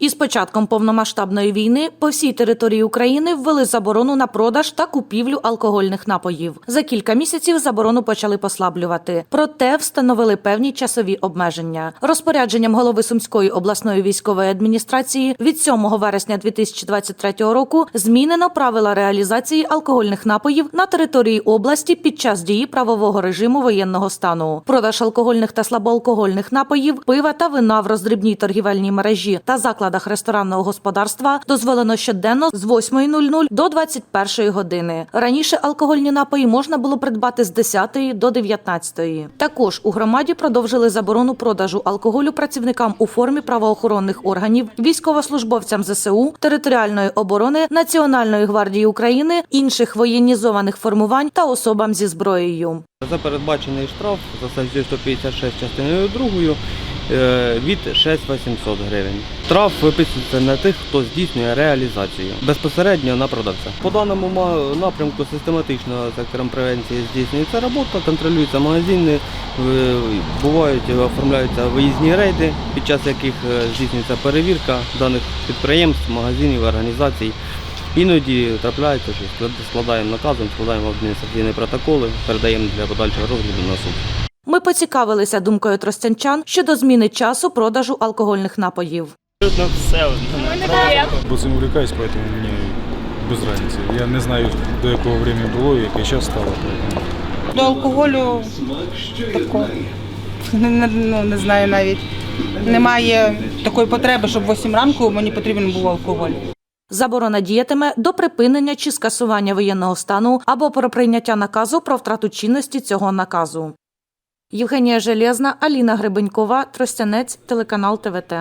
Із початком повномасштабної війни по всій території України ввели заборону на продаж та купівлю алкогольних напоїв. За кілька місяців заборону почали послаблювати. Проте встановили певні часові обмеження. Розпорядженням голови Сумської обласної військової адміністрації від 7 вересня 2023 року змінено правила реалізації алкогольних напоїв на території області під час дії правового режиму воєнного стану. Продаж алкогольних та слабоалкогольних напоїв, пива та вина в роздрібній торгівельній мережі та закладах ресторанного господарства дозволено щоденно з 8.00 до 21 години. Раніше алкогольні напої можна було придбати з 10 до 19. Також у громаді продовжили заборону продажу алкоголю працівникам у формі правоохоронних органів, військовослужбовцям ЗСУ, територіальної оборони, Національної гвардії України, інших воєнізованих формувань та особам зі зброєю. За передбачений штраф за статтю 156 частиною 2 е, від 6800 гривень. Штраф виписується на тих, хто здійснює реалізацію безпосередньо на продавця. По даному напрямку систематично сектором превенції здійснюється робота, контролюються магазини, е, бувають оформляються виїзні рейди, під час яких е, здійснюється перевірка даних підприємств, магазинів, організацій. Іноді трапляється, що складаємо наказом, складаємо адміністративні протоколи, передаємо для подальшого розгляду на суд. Ми поцікавилися думкою тростянчан щодо зміни часу продажу алкогольних напоїв. Абсолютно все одно. Бо цим увлекаюсь, поэтому мені без разницы. Я не знаю, до якого времени було і який час стало. поэтому. До алкоголю такого не, не, ну, не знаю навіть. Немає такої потреби, щоб в 8 ранку мені потрібен був алкоголь. Заборона діятиме до припинення чи скасування воєнного стану або про прийняття наказу про втрату чинності цього наказу. Євгенія Железна, Аліна Гребенькова, Тростянець, телеканал ТВТ.